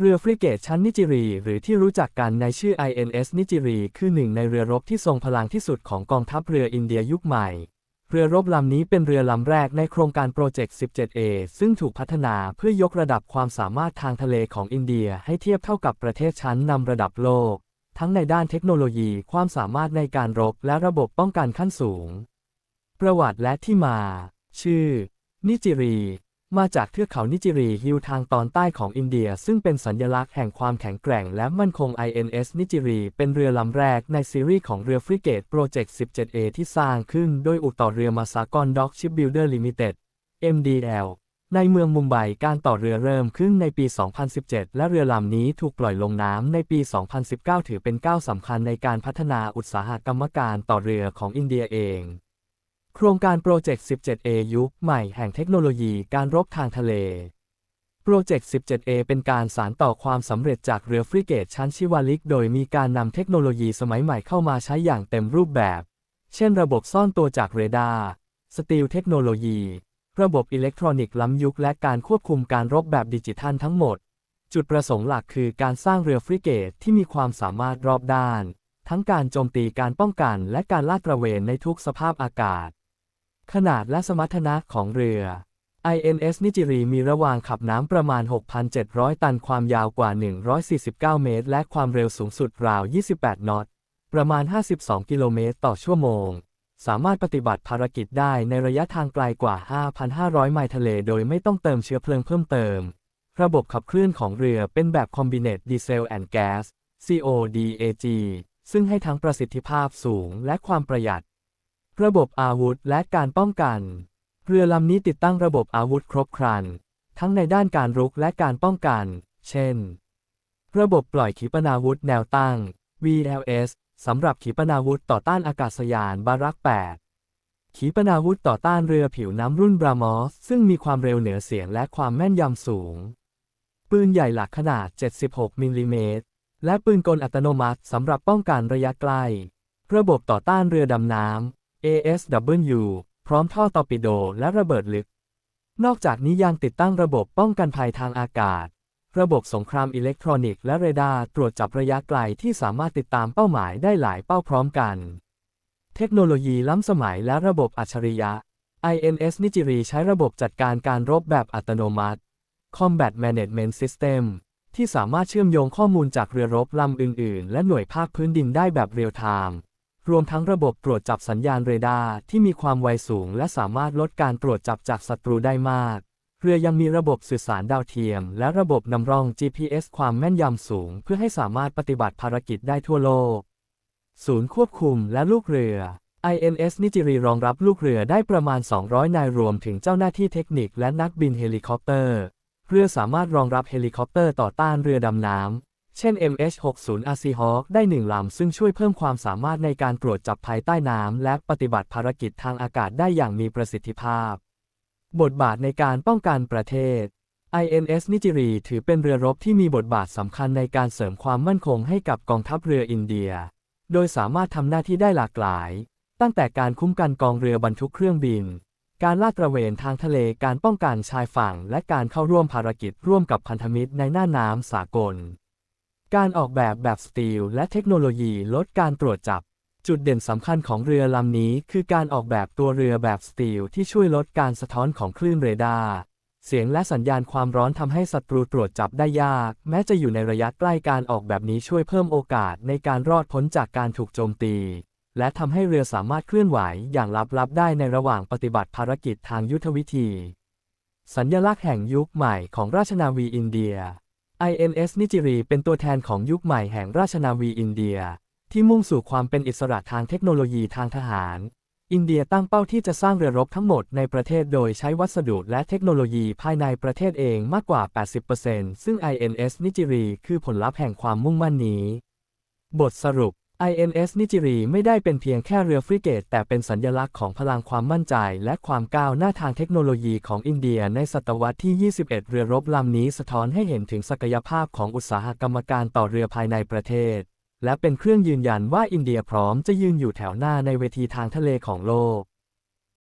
เรือฟริเกตชั้นนิจิรี หรือที่รู้จักกันในชื่อ INS นิจิรี คือหนึ่งในเรือรบที่ทรงพลังที่สุดของกองทัพเรืออินเดียยุคใหม่ เรือรบลำนี้เป็นเรือลำแรกในโครงการโปรเจกต์ 17A ซึ่งถูกพัฒนาเพื่อยกระดับความสามารถทางทะเลของอินเดียให้เทียบเท่ากับประเทศชั้นนำระดับโลก ทั้งในด้านเทคโนโลยี ความสามารถในการรบและระบบป้องกันขั้นสูง ประวัติและที่มา ชื่อ นิจิรี มาจากเทือกเขานิจิรีฮิลทางตอนใต้ของอินเดีย ซึ่งเป็นสัญลักษณ์แห่งความแข็งแกร่งและมั่นคง INS นิจิรีเป็นเรือลำแรกในซีรีส์ของเรือฟริเกตโปรเจกต์ 17A ที่สร้างขึ้นโดยอู่ต่อเรือมาสากอนด็อกชิปบิลเดอร์ลิมิเต็ด MDL ในเมืองมุมไบการต่อเรือเริ่มขึ้นในปี 2017 และเรือลำนี้ถูกปล่อยลงน้ำในปี 2019 ถือเป็นก้าวสำคัญในการพัฒนาอุตสาหกรรมการต่อเรือของอินเดียเอง โครงการโปรเจกต์ 17A ยุคใหม่แห่งเทคโนโลยีการรบทางทะเล โปรเจกต์ 17A เป็นการสานต่อความสำเร็จจากเรือฟริเกตชั้นชิวาลิก โดยมีการนำเทคโนโลยีสมัยใหม่เข้ามาใช้อย่างเต็มรูปแบบ เช่นระบบซ่อนตัวจากเรดาร์สตีลเทคโนโลยี ระบบอิเล็กทรอนิกส์ล้ำยุคและการควบคุมการรบแบบดิจิทัลทั้งหมด จุดประสงค์หลักคือการสร้างเรือฟริเกตที่มีความสามารถรอบด้าน ทั้งการโจมตีการป้องกันและการลาดตระเวนในทุกสภาพอากาศ ขนาดและสมรรถนะของเรือ INS นิจิรีมีระหว่างขับน้ำประมาณ 6,700 ตันความยาวกว่า 149 เมตร และความเร็วสูงสุดราว 28 นอต ประมาณ 52 กิโลเมตรต่อชั่วโมง สามารถปฏิบัติภารกิจได้ในระยะทางไกลกว่า 5,500 ไมล์ทะเลโดยไม่ต้องเติมเชื้อเพลิงเพิ่มเติม ระบบขับเคลื่อนของเรือเป็นแบบ Combined Diesel and Gas CODAG ซึ่งให้ทั้งประสิทธิภาพสูงและความประหยัด ระบบอาวุธและการป้องกัน เรือลำนี้ติดตั้งระบบอาวุธครบครัน ทั้งในด้านการรุกและการป้องกัน เช่น ระบบปล่อยขีปนาวุธแนวตั้ง VLS สำหรับขีปนาวุธต่อต้านอากาศยานบารัก 8 ขีปนาวุธต่อต้านเรือผิวน้ำรุ่นบรามอส ซึ่งมีความเร็วเหนือเสียงและความแม่นยำสูง ปืนใหญ่หลักขนาด 76 มิลลิเมตร และปืนกลอัตโนมัติสำหรับป้องกันระยะไกล ระบบต่อต้านเรือดำน้ำ ASW พร้อมท่อตอร์ปิโดและระเบิดลึก นอกจากนี้ยังติดตั้งระบบป้องกันภัยทางอากาศ ระบบสงครามอิเล็กทรอนิกส์และเรดาร์ตรวจจับระยะไกลที่สามารถติดตามเป้าหมายได้หลายเป้าพร้อมกัน เทคโนโลยีล้ำสมัยและระบบอัจฉริยะ INS นิจิรีใช้ระบบจัดการการรบแบบอัตโนมัติ Combat Management System ที่สามารถเชื่อมโยงข้อมูลจากเรือรบลำอื่น ๆ และหน่วยภาคพื้นดินได้แบบเรียลไทม์ รวมทั้งระบบตรวจจับสัญญาณเรดาร์ที่มีความไวสูง และสามารถลดการตรวจจับจากศัตรูได้มาก เรือยังมีระบบสื่อสารดาวเทียม และระบบนำร่อง GPS ความแม่นยำสูง เพื่อให้สามารถปฏิบัติภารกิจได้ทั่วโลก ศูนย์ควบคุมและลูกเรือ INS นิจิรีรองรับลูกเรือได้ประมาณ 200 นายรวมถึงเจ้าหน้าที่เทคนิคและนักบินเฮลิคอปเตอร์ เรือสามารถรองรับเฮลิคอปเตอร์ต่อต้านเรือดำน้ำ เช่น MH-60 a r c Hawk ได้หนึ่งลำ ซึ่งช่วยเพิ่มความสามารถในการตรวจจับภายใต้น้ำ และปฏิบัติภารกิจทางอากาศได้อย่างมีประสิทธิภาพ บทบาทในการป้องกันประเทศ INS นิจิรีถือเป็นเรือรบที่มีบทบาทสำคัญในการเสริมความมั่นคงให้กับกองทัพเรืออินเดีย โดยสามารถทำหน้าที่ได้หลากหลาย ตั้งแต่การคุ้มกันกองเรือบรรทุกเครื่องบิน การลาดตระเวนทางทะเล การป้องกันชายฝั่ง และการเข้าร่วมภารกิจร่วมกับพันธมิตรในหน้าน้ำสากล การออกแบบแบบสตีลและเทคโนโลยีลดการตรวจจับ จุดเด่นสำคัญของเรือลำนี้คือการออกแบบตัวเรือแบบสตีลที่ช่วยลดการสะท้อนของคลื่นเรดาร์ เสียงและสัญญาณความร้อนทำให้ศัตรูตรวจจับได้ยาก แม้จะอยู่ในระยะใกล้การออกแบบนี้ช่วยเพิ่มโอกาสในการรอดพ้นจากการถูกโจมตี และทำให้เรือสามารถเคลื่อนไหวอย่างลับๆได้ในระหว่างปฏิบัติภารกิจทางยุทธวิธี สัญลักษณ์แห่งยุคใหม่ของราชนาวีอินเดีย INS นิจิรีเป็นตัวแทนของยุคใหม่แห่งราชนาวีอินเดีย ที่มุ่งสู่ความเป็นอิสระทางเทคโนโลยีทางทหาร อินเดียตั้งเป้าที่จะสร้างเรือรบทั้งหมดในประเทศโดยใช้วัสดุและเทคโนโลยีภายในประเทศเองมากกว่า 80%ซึ่ง INS นิจิรีคือผลลัพธ์แห่งความมุ่งมั่นนี้ บทสรุป INS นิจิรีไม่ได้เป็นเพียงแค่เรือฟริเกต แต่เป็นสัญลักษณ์ของพลังความมั่นใจ และความก้าวหน้าทางเทคโนโลยีของอินเดียในศตวรรษที่ 21 เรือรบลำนี้สะท้อนให้เห็นถึงศักยภาพของอุตสาหกรรมการต่อเรือภายในประเทศ และเป็นเครื่องยืนยันว่าอินเดียพร้อมจะยืนอยู่แถวหน้าในเวทีทางทะเลของโลก